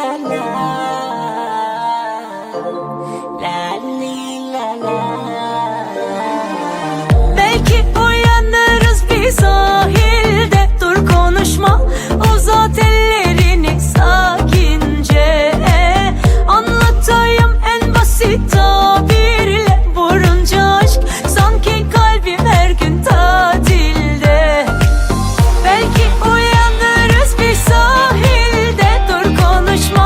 La la. Belki uyanırız bir sahilde Dur konuşma uzat ellerini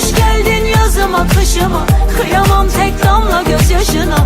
Hoş geldin yazıma kışıma. Kıyamam tek damla gözyaşına